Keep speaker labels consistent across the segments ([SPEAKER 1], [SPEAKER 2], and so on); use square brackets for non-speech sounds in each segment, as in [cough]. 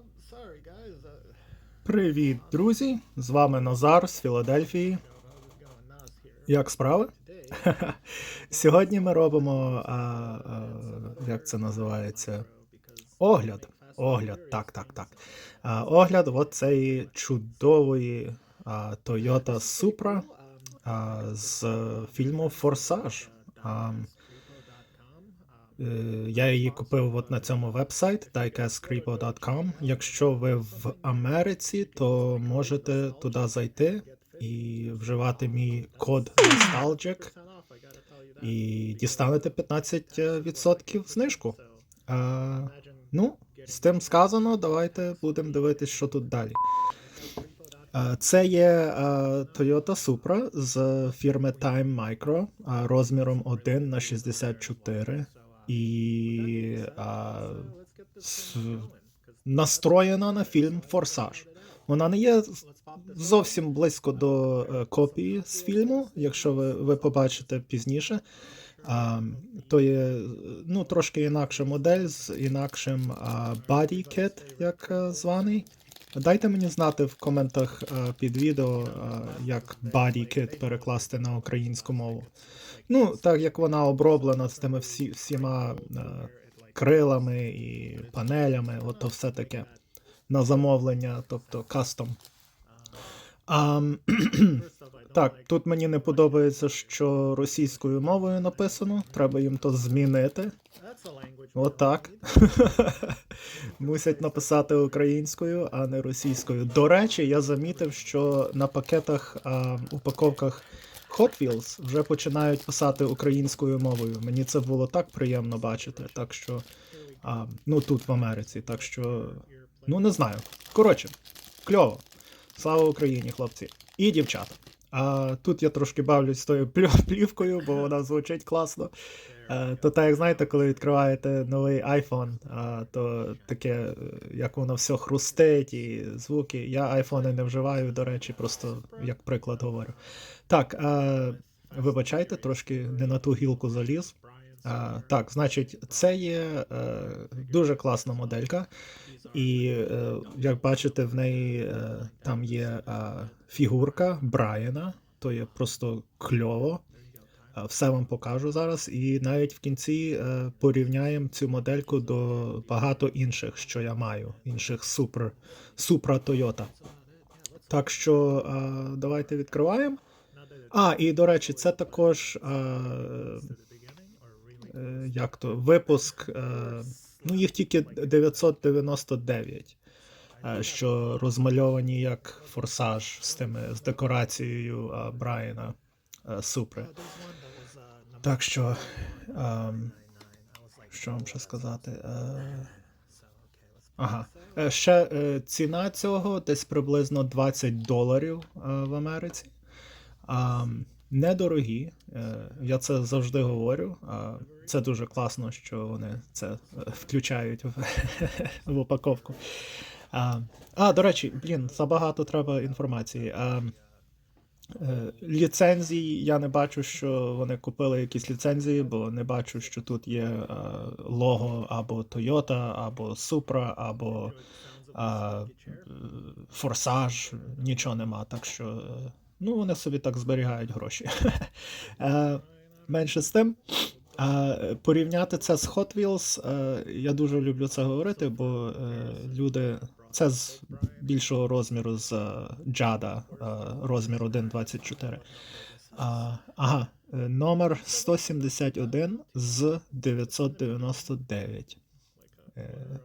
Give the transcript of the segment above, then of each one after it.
[SPEAKER 1] Uh,
[SPEAKER 2] Привіт, друзі! З вами Назар з Філадельфії. Як справи? [laughs] Сьогодні ми робимо, а, а, як це називається? Огляд. Огляд, так, так, так. А, огляд от цієї чудової а, Toyota Supra а, з фільму Форсаж. А, я її купив от на цьому вебсайт diecastcreepo.com. Якщо ви в Америці, то можете туди зайти і вживати мій код Nostalgic і дістанете 15% знижку. А, ну, з тим сказано, давайте будемо дивитись, що тут далі. Це є Toyota Supra з фірми Time Micro розміром 1 на 64 і а, с- настроєна на фільм Форсаж. Вона не є зовсім близько до е, копії з фільму, якщо ви, ви побачите пізніше. А, то є ну, трошки інакша модель з інакшим а, body kit, як е, званий. Дайте мені знати в коментах е, під відео, е, як body kit перекласти на українську мову. Ну, так як вона оброблена з тими всі, всіма е, крилами і панелями, от то все таке на замовлення, тобто кастом. А, [clears throat] так, тут мені не подобається, що російською мовою написано. Треба їм то змінити. Отак. [laughs] [laughs] Мусять написати українською, а не російською. До речі, я замітив, що на пакетах, а, упаковках Hot Wheels вже починають писати українською мовою. Мені це було так приємно бачити. Так що, а, ну тут в Америці. Так що, ну не знаю. Коротше, кльово. Слава Україні, хлопці. І дівчата. А тут я трошки бавлюсь з тою [laughs] плівкою, бо вона звучить класно. Е, То так, як знаєте, коли відкриваєте новий iPhone, то таке, як воно все хрустить і звуки. Я айфони не вживаю, до речі, просто як приклад говорю. Так, вибачайте, трошки не на ту гілку заліз. Так, значить, це є е, дуже класна моделька, і е, як бачите, в неї там є фігурка Брайана, то є просто кльово. Е, Все вам покажу зараз, і навіть в кінці е, порівняємо цю модельку до багато інших, що я маю, інших супер, супра Toyota. Так що е, давайте відкриваємо. А, і до речі, це також як то, випуск. Ну, їх тільки 999, е, що розмальовані як форсаж з тими з декорацією е, Брайана е, Супри. Так що, ем, що вам ще сказати? Е, ага. Е, Ще е, ціна цього десь приблизно 20 доларів е, в Америці. Недорогі. Е, я це завжди говорю. Це дуже класно, що вони це е, включають в, [laughs] в упаковку. А, а, до речі, блін, забагато треба інформації. А, Е, Ліцензії я не бачу, що вони купили якісь ліцензії, бо не бачу, що тут є е, лого або Toyota, або Supra, або е, Форсаж. Нічого нема. Так що е, ну, вони собі так зберігають гроші. [laughs] Е, Менше з тим. А порівняти це з Hot Wheels, я дуже люблю це говорити, бо люди. Це з більшого розміру з е, Джада, е, розмір 1.24. А, ага, е, номер 171 з 999. Е,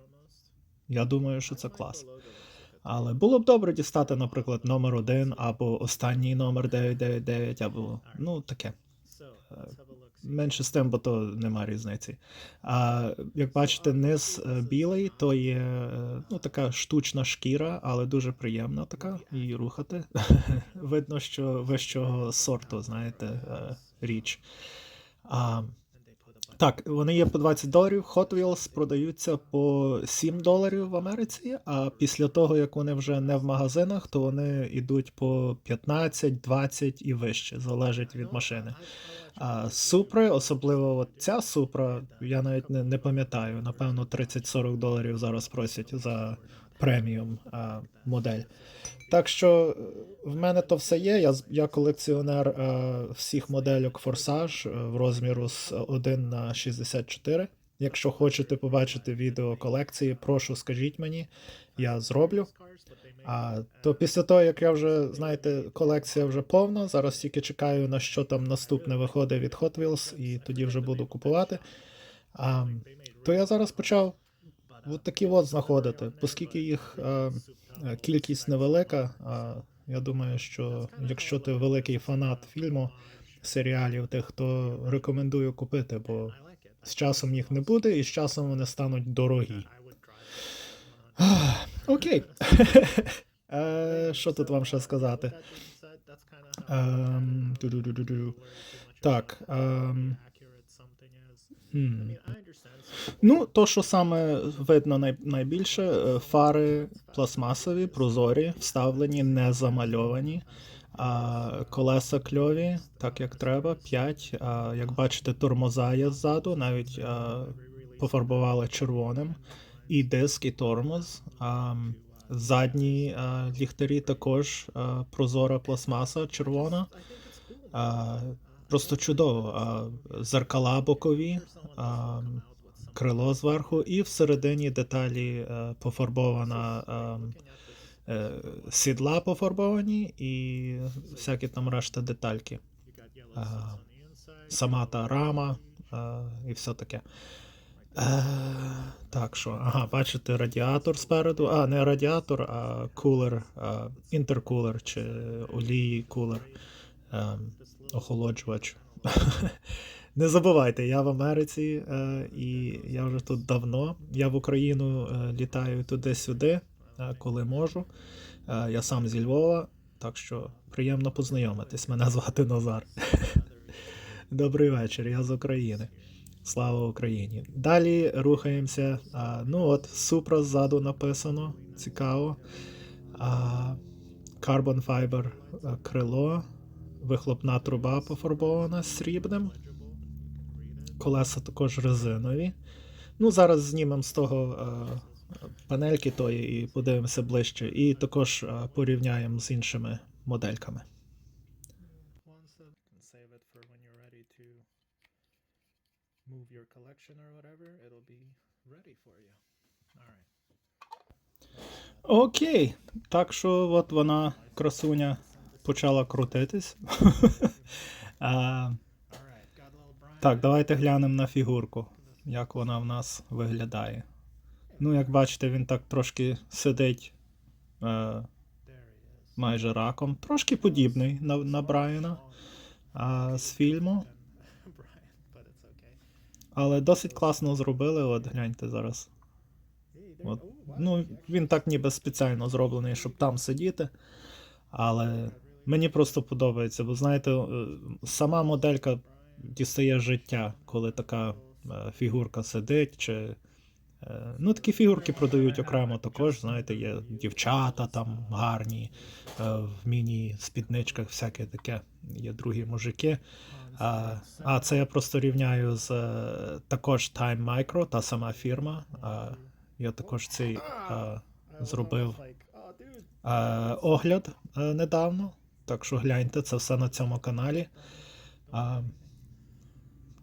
[SPEAKER 2] я думаю, що це клас. Але було б добре дістати, наприклад, номер 1 або останній номер 999, або ну таке. Менше з тим, бо то нема різниці. А як бачите, низ е, білий, то є е, ну, така штучна шкіра, але дуже приємна така її рухати. [laughs] Видно, що вищого сорту, знаєте, е, річ. А, так, вони є по 20 доларів. Hot Wheels продаються по 7 доларів в Америці, а після того, як вони вже не в магазинах, то вони йдуть по 15, 20 і вище, залежить від машини. А супри, особливо от ця супра, я навіть не, не пам'ятаю, напевно, 30-40 доларів зараз просять за преміум а, модель. Так що е, в мене то все є. Я, я колекціонер е, всіх модельок Форсаж е, в розміру з 1 на 64. Якщо хочете побачити відео колекції, прошу скажіть мені, я зроблю. А то після того, як я вже, знаєте, колекція вже повна, зараз тільки чекаю на що там наступне виходить від Hot Wheels, і тоді вже буду купувати. А, то я зараз почав от такі от знаходити, оскільки їх е, е, кількість невелика. А я думаю, що якщо ти великий фанат фільму, серіалів, тих, то рекомендую купити, бо з часом їх не буде, і з часом вони стануть дорогі. [sighs] Окей. [laughs] Е, Що тут вам ще сказати? Ем. Так. Ну, то, що саме видно най- найбільше, е, фари пластмасові, прозорі, вставлені, не замальовані. А колеса кльові, так як треба, 5. А, як бачите, тормоза є ззаду, навіть а, пофарбували червоним. І диск, і тормоз. А, задні а, ліхтарі також а, прозора пластмаса червона. А, просто чудово. А, зеркала бокові, а, крило зверху, і всередині деталі е, пофарбована. ем, е, сідла пофарбовані і всякі там решта детальки. А, сама та рама а, і все таке. Е, так що, ага, бачите, радіатор спереду. А, не радіатор, а кулер, а, інтеркулер чи олії кулер. Е, охолоджувач. [laughs] Не забувайте, я в Америці е, і я вже тут давно. Я в Україну е, літаю туди-сюди, е, коли можу. Е, я сам зі Львова, так що приємно познайомитись. Мене звати Назар. [laughs] Добрий вечір, я з України. Слава Україні. Далі рухаємося. Ну от, Супра ззаду написано. Цікаво. Carbon Fiber крило. Вихлопна труба пофарбована срібним. Колеса також резинові. Ну, зараз знімемо з того е, панельки тої і подивимося ближче. І також е, порівняємо з іншими модельками. Окей. Так що от вона, красуня, почала крутитись. [laughs] так, давайте глянемо на фігурку, як вона в нас виглядає. Ну, як бачите, він так трошки сидить е, майже раком. Трошки подібний на, на Брайана а, з фільму. Але досить класно зробили, от гляньте зараз. От, ну, він так ніби спеціально зроблений, щоб там сидіти. Але мені просто подобається, бо знаєте, е, сама моделька дістає життя, коли така е, фігурка сидить. чи... е, Ну, такі фігурки продають окремо також. Знаєте, є дівчата там гарні, е, в міні-спідничках, всяке таке. Є другі мужики. А, а це я просто рівняю з також Time Micro, та сама фірма. А, я також цей а, зробив а, огляд недавно. Так що гляньте, це все на цьому каналі. А,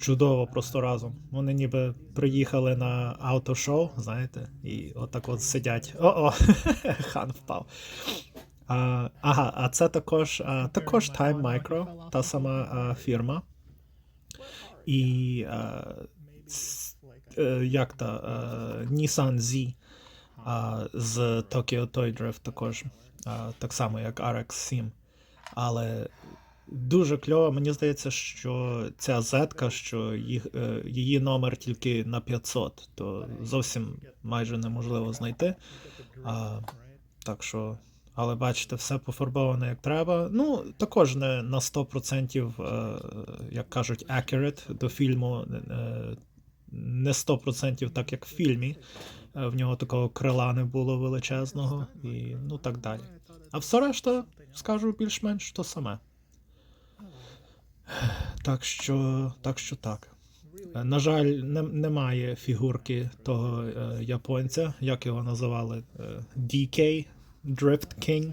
[SPEAKER 2] чудово просто разом. Вони ніби приїхали на автошоу, знаєте, і отак от сидять. О-о! [laughs] Хан впав. А, ага, а це також, а, також Time Micro, та сама а, фірма. І а, е, як та е, Nissan Z а, з Tokyo Toy Drift також, а, так само як RX-7. Але дуже кльово, мені здається, що ця Z, що їх, е, її номер тільки на 500, то зовсім майже неможливо знайти. А, так що, але бачите, все пофарбоване як треба. Ну, також не на 100%, е, як кажуть, accurate до фільму. е, Не 100% так, як в фільмі. В нього такого крила не було величезного і ну так далі. А все решта, скажу більш-менш то саме. Так що, так що так. На жаль, не, немає фігурки того е, японця, як його називали? Е, DK, Drift King.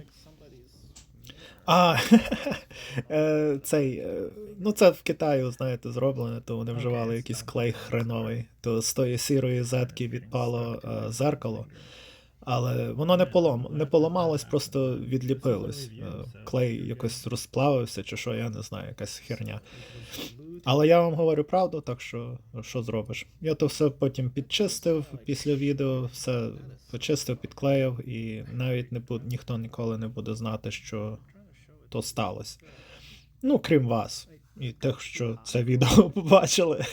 [SPEAKER 2] А, [laughs] е, цей, е, ну це в Китаї, знаєте, зроблено, то вони вживали якийсь клей хреновий. То з тої сірої зетки відпало е, зеркало. Але воно не, полом, не поламалось, просто відліпилось. Е, Клей якось розплавився, чи що, я не знаю, якась херня. Але я вам говорю правду, так що що зробиш? Я то все потім підчистив після відео, все почистив, підклеїв, і навіть не буд, ніхто ніколи не буде знати, що то сталося. Ну, крім вас. І тих, що це відео [laughs] побачили.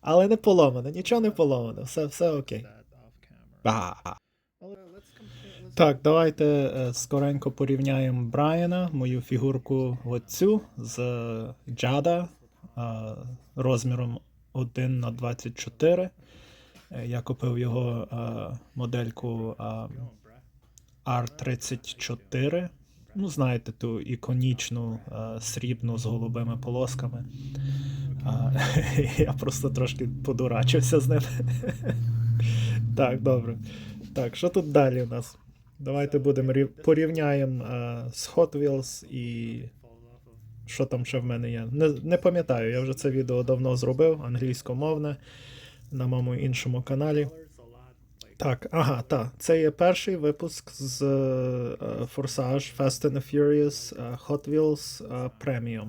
[SPEAKER 2] Але не поломане, нічого не поломане, все, все окей. А, так, давайте е, скоренько порівняємо Брайана, мою фігурку оцю з е, Джада е, розміром 1 на 24. Е, Я купив його модельку е, R34. Ну, знаєте, ту іконічну срібну з голубими полосками. [laughs] Я просто трошки подурачився з ним. [laughs] так, добре. Так, що тут далі у нас? Давайте будемо рів... порівняємо е, з Hot Wheels і що там ще в мене є. Не, не пам'ятаю, я вже це відео давно зробив, англійськомовне на моєму іншому каналі. Так, ага, так. Це є перший випуск з е, Forsage Fast and the Furious е, Hot Wheels е, Premium.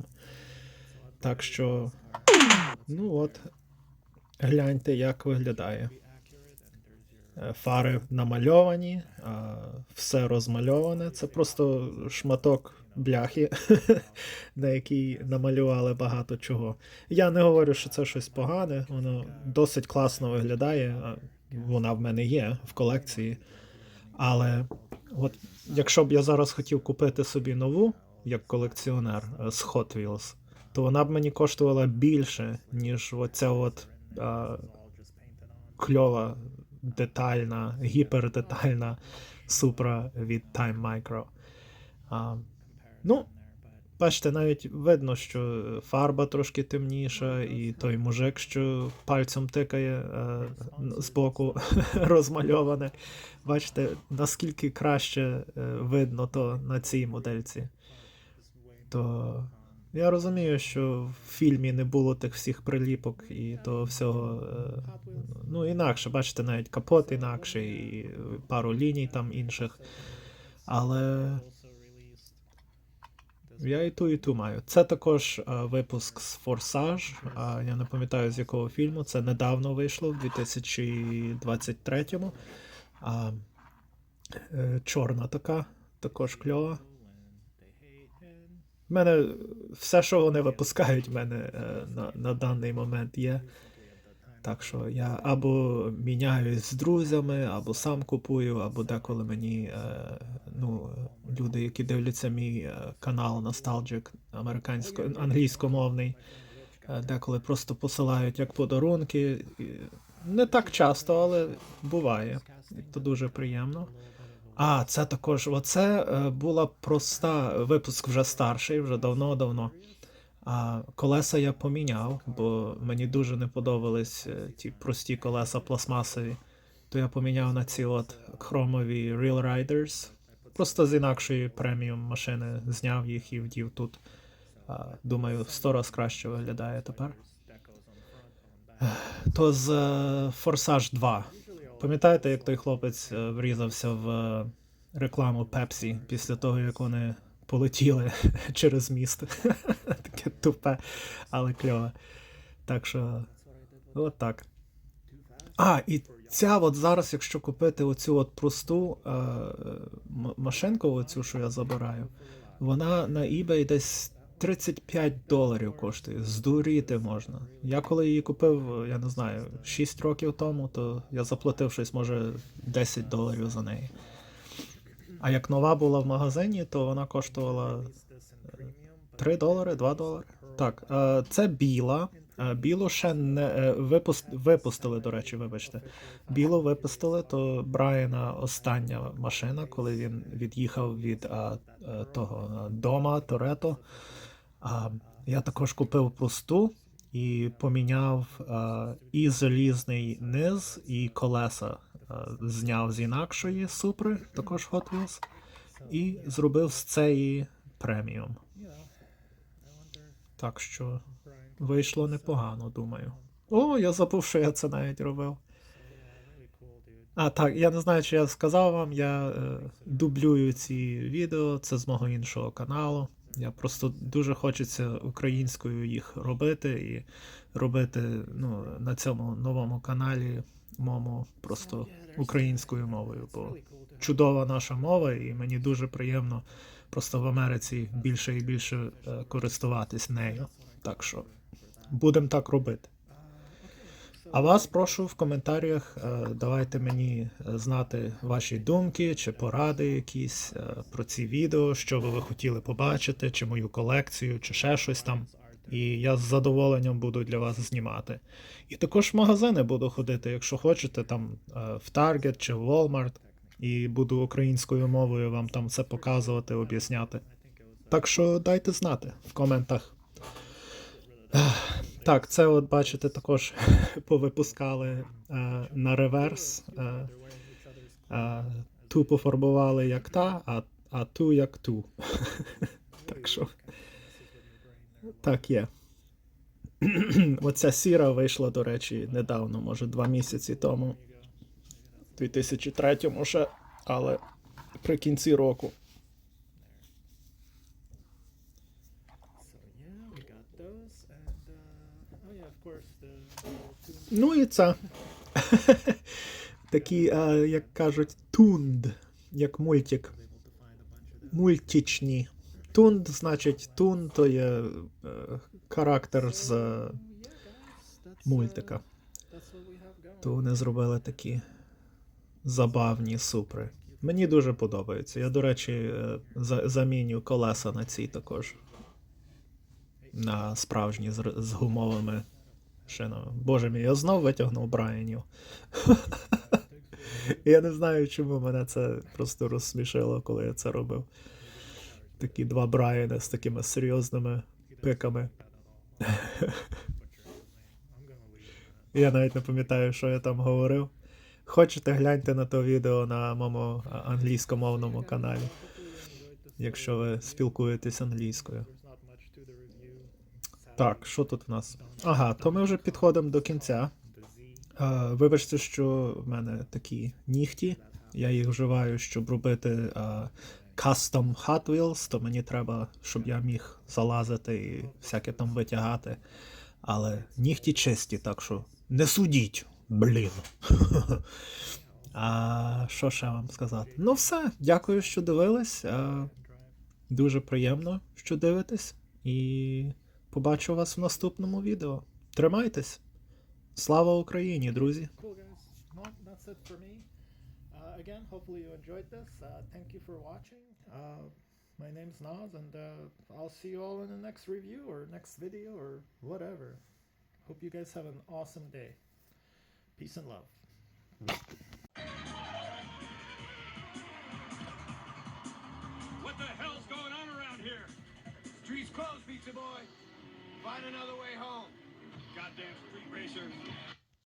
[SPEAKER 2] Так що, ну от, гляньте, як виглядає. Е, Фари намальовані, все розмальоване. Це просто шматок бляхи, [laughs] на якій намалювали багато чого. Я не говорю, що це щось погане, воно досить класно виглядає. Вона в мене є в колекції. Але от якщо б я зараз хотів купити собі нову, як колекціонер е, з Hot Wheels, то вона б мені коштувала більше, ніж оця от а, кльова, детальна, гіпердетальна Supra від Time Micro. А, ну, бачите, навіть видно, що фарба трошки темніша, і той мужик, що пальцем тикає е, збоку [laughs] розмальоване. Бачите, наскільки краще е, видно то на цій модельці. То я розумію, що в фільмі не було тих всіх приліпок і того всього. е, Ну, інакше, бачите, навіть капот інакше, і пару ліній там інших. Але я і ту, і ту маю. Це також е, випуск з Форсаж. Я не пам'ятаю з якого фільму. Це недавно вийшло в 2023-му. А, е, чорна така, також кльова. Мене все, що вони випускають, в мене е, на, на даний момент є. Так що я або міняюсь з друзями, або сам купую, або деколи мені е, ну, люди, які дивляться мій е, канал Nostalgic американсько англійськомовний, е, деколи просто посилають як подарунки. Не так часто, але буває. І то дуже приємно. А, це також. Оце е, була проста випуск вже старший, вже давно-давно. А колеса я поміняв, бо мені дуже не подобались е, ті прості колеса пластмасові. То я поміняв на ці от хромові Real Riders. Просто з інакшої преміум машини зняв їх і вдів тут. Думаю, в сто раз краще виглядає тепер. То з е, Форсаж 2. Пам'ятаєте, як той хлопець е, врізався в е, рекламу Пепсі після того, як вони полетіли [laughs] через міст? [laughs] Таке тупе, але кльове. Так що, от так. А, і ця от зараз, якщо купити оцю от просту е, машинку, оцю, що я забираю, вона на eBay десь 35 доларів коштує. Здуріти можна. Я коли її купив, я не знаю, 6 років тому, то я заплатив щось, може, 10 доларів за неї. А як нова була в магазині, то вона коштувала 3 долари, 2 долари. Так, е, це біла. Е, Білу ще не е, випуст, випустили, до речі, вибачте. Білу випустили, то Брайана остання машина, коли він від'їхав від а, е, того е, дома Торетто. А, я також купив просту, і поміняв е, і залізний низ, і колеса. Е, зняв з інакшої супри, також Hot Wheels, і зробив з цієї преміум. Так що вийшло непогано, думаю. О, я забув, що я це навіть робив. А, так, я не знаю, чи я сказав вам, я е, дублюю ці відео, це з мого іншого каналу. Я просто дуже хочеться українською їх робити і робити ну, на цьому новому каналі мому просто українською мовою. Бо чудова наша мова, і мені дуже приємно просто в Америці більше і більше е, користуватись нею. Так що будемо так робити. А вас прошу в коментарях е, давайте мені е, знати ваші думки чи поради якісь е, про ці відео, що ви хотіли побачити, чи мою колекцію, чи ще щось там. І я з задоволенням буду для вас знімати. І також в магазини буду ходити, якщо хочете, там в Target чи в Walmart, і буду українською мовою вам там все показувати, об'ясняти. Так що дайте знати в коментах. Так, це от бачите, також [laughs] повипускали е, на реверс. Е, е, ту пофарбували як та, а, а ту як ту. [laughs] так що так є. [clears throat] Оця сіра вийшла, до речі, недавно, може, два місяці тому. У 2003-му ще, але при кінці року. Ну і це. [laughs] Такі, е, як кажуть, тунд, як мультик. Мультичні. Тунд, значить, тун то є е, характер з е, мультика. То вони зробили такі забавні супри. Мені дуже подобається. Я, до речі, за- заміню колеса на цій також. На справжні з гумовими шинами. Боже мій, я знов витягнув Брайанів. [laughs] я не знаю, чому мене це просто розсмішило, коли я це робив. Такі два Брайани з такими серйозними пиками. Я навіть не пам'ятаю, що я там говорив. Хочете, гляньте на то відео на моєму англійськомовному каналі, якщо ви спілкуєтесь англійською. Так, що тут в нас? Ага, то ми вже підходимо до кінця. А, вибачте, що в мене такі нігті. Я їх вживаю, щоб робити а, custom Hot Wheels, то мені треба, щоб я міг залазити і всяке там витягати. Але нігті чисті, так що не судіть, блін. [laughs] А що ще вам сказати? Ну все, дякую, що дивились. А, дуже приємно, що дивитесь. І побачу вас в наступному відео. Тримайтесь! Слава Україні, друзі!
[SPEAKER 1] Uh, again, hopefully you enjoyed this. Uh, thank you for watching. Uh, my name's Naz, and uh, I'll see you all in the next review or next video or whatever. Hope you guys have an awesome day. Peace and love.
[SPEAKER 3] What the hell's going on around here?
[SPEAKER 4] Streets closed, pizza boy. Find another way home.
[SPEAKER 3] Goddamn street racer.